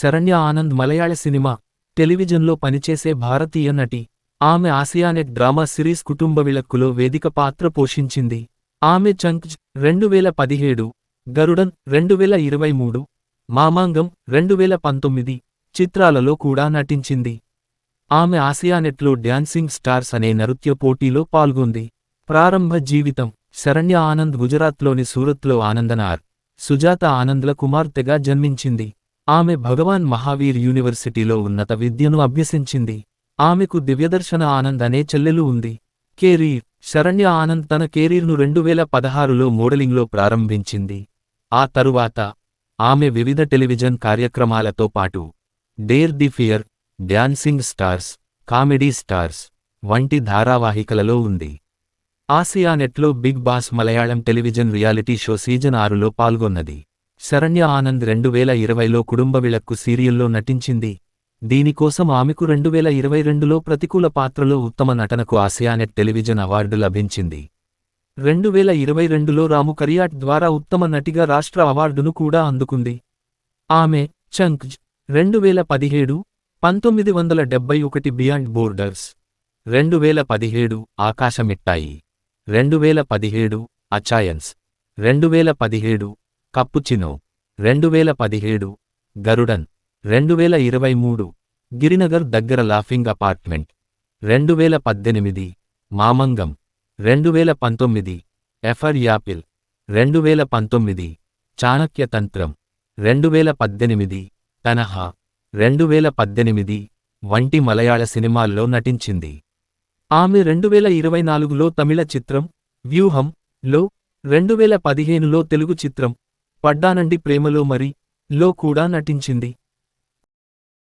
శరణ్య ఆనంద్ మలయాళ cinema టెలివిజన్లో పనిచేసే భారతీయ నటి. ఆమె ఆసియానెట్ డ్రామా సిరీస్ కుటుంబ విలక్కులో వేదిక పాత్ర పోషించింది. ఆమె చంక్జ్ రెండు వేల పదిహేడు గరుడన్ రెండు వేల ఇరవై మూడు మామాంగం రెండు వేల పంతొమ్మిది చిత్రాలలో కూడా నటించింది. ఆమె ఆసియానెట్లో డ్యాన్సింగ్ స్టార్స్ అనే నృత్య పోటీలో పాల్గొంది. ప్రారంభ జీవితం శరణ్య ఆనంద్ గుజరాత్లోని సూరత్లో ఆనందనార్ సుజాత ఆనంద్ల కుమార్తెగా జన్మించింది. ఆమె భగవాన్ మహావీర్ యూనివర్సిటీలో ఉన్నత విద్యను అభ్యసించింది. ఆమెకు దివ్యదర్శన ఆనంద్ అనే చెల్లెలు ఉంది. కెరీర్ శరణ్య ఆనంద్ తన కెరీర్ను రెండు వేల పదహారులో మోడలింగ్లో ప్రారంభించింది. ఆ తరువాత ఆమె వివిధ టెలివిజన్ కార్యక్రమాలతో పాటు dare the fear dancing stars comedy stars వంటి ధారావాహికలలో ఉంది. ఆసియానెట్లో Bigg Boss Malayalam television reality show season ఆరులో పాల్గొన్నది. శరణ్య ఆనంద్ రెండు వేల ఇరవైలో కుటుంబ విళక్కు సీరియల్లో నటించింది. దీనికోసం ఆమెకు రెండు వేల ఇరవై రెండులో ప్రతికూల పాత్రలో ఉత్తమ నటనకు ఆసియానెట్ టెలివిజన్ అవార్డు లభించింది. రెండు వేల ఇరవై రెండులో రాము కరియాట్ ద్వారా ఉత్తమ నటిగా రాష్ట్ర అవార్డును కూడా అందుకుంది. ఆమె చంక్జ్ రెండు వేల పదిహేడు పంతొమ్మిది వందల డెబ్బై ఒకటి బియాండ్ బోర్డర్స్. రెండు వేల పదిహేడు ఆకాశమిట్టాయి. రెండు వేల పదిహేడు అచాయన్స్. రెండు వేల పదిహేడు కప్పుచినో. రెండు వేల పదిహేడు గరుడన్. రెండు వేల ఇరవై మూడు గిరినగర్ దగ్గర లాఫింగ్ అపార్ట్మెంట్. రెండు వేల పద్దెనిమిది మామంగం. రెండు వేల పంతొమ్మిది ఎఫర్ యాపిల్. రెండు వేల పంతొమ్మిది చాణక్యతంత్రం రెండు వేల పద్దెనిమిది తనహా. రెండు వేల పద్దెనిమిది వంటి మలయాళ సినిమాల్లో నటించింది. ఆమె రెండు వేల ఇరవై నాలుగులో తమిళ చిత్రం వ్యూహం లో రెండు వేల పదిహేనులో తెలుగు చిత్రం పడ్డానండి ప్రేమలో మరి లో కూడా నటించింది.